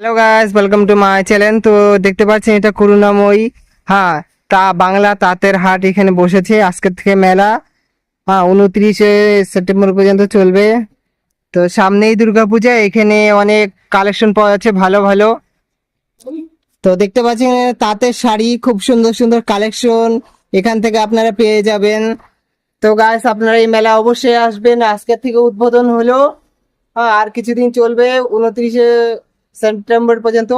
Hello guys welcome to my channel তো দেখতে পাচ্ছেন এটা করুণাময়ী। হ্যাঁ তা বাংলা তাঁতের হাট এখানে বসেছে। আজকের থেকে মেলা। হ্যাঁ উনত্রিশে সেপ্টেম্বর পর্যন্ত চলবে। তো সামনেই দুর্গাপূজা, এখানে অনেক কালেকশন পাওয়া যাচ্ছে, ভালো ভালো। তো দেখতে পাচ্ছেন, তাঁতের শাড়ি, খুব সুন্দর সুন্দর কালেকশন। এখান থেকে আপনারা পেয়ে যাবেন। তো গাইস আপনারা এই মেলা অবশ্যই আসবেন। আজকের থেকে উদ্বোধন হলো। হ্যাঁ আর কিছুদিন চলবে। উনত্রিশে সেপ্টেম্বর পর্যন্ত,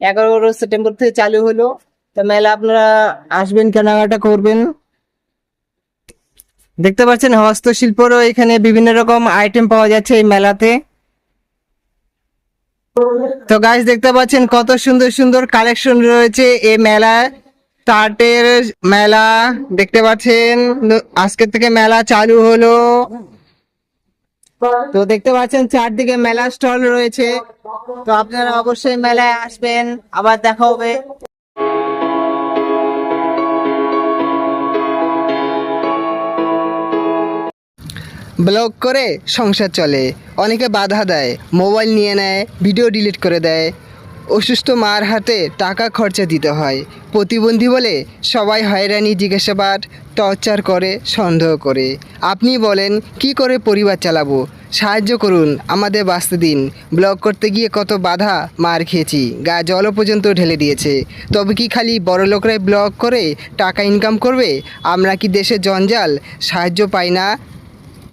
এগারো সেপ্টেম্বর থেকে চালু হলো। তো মেলা আপনারা আসবেন, কেনাকাটা করবেন। দেখতে পাচ্ছেন, হস্তশিল্পরও এখানে বিভিন্ন রকম আইটেম পাওয়া যাচ্ছে এই মেলাতে। তো গাইস দেখতে পাচ্ছেন কত সুন্দর সুন্দর কালেকশন রয়েছে এই মেলায় তাঁতের মেলা, দেখতে পাচ্ছেন আজকের থেকে মেলা চালু হলো। তো দেখতে পাচ্ছেন চারদিকে মেলা স্টল রয়েছে। তো আপনারা অবশ্যই মেলায় আসবেন, আবার দেখা হবে। ব্লগ করে সংসার চলে। অনেকে বাধা দেয়, মোবাইল নিয়ে নেয়, ভিডিও ডিলিট করে দেয়। অসুস্থ মার হাতে টাকা খরচা দিতে হয়। প্রতিবন্ধী বলে সবাই হয়রানি, জিজ্ঞাসাবাদ, টর্চার করে, সন্দেহ করে। আপনি বলেন, কি করে পরিবার চালাবো? সাহায্য করুন, আমাদের বাঁচতে দিন। ব্লগ করতে গিয়ে কত বাধা, মার খেয়েছি। গা জলও পর্যন্ত ঢেলে দিয়েছে। তবে কি খালি বড় লোকরাই ব্লগ করে টাকা ইনকাম করবে? আমরা কি দেশের জঞ্জাল? সাহায্য পাই না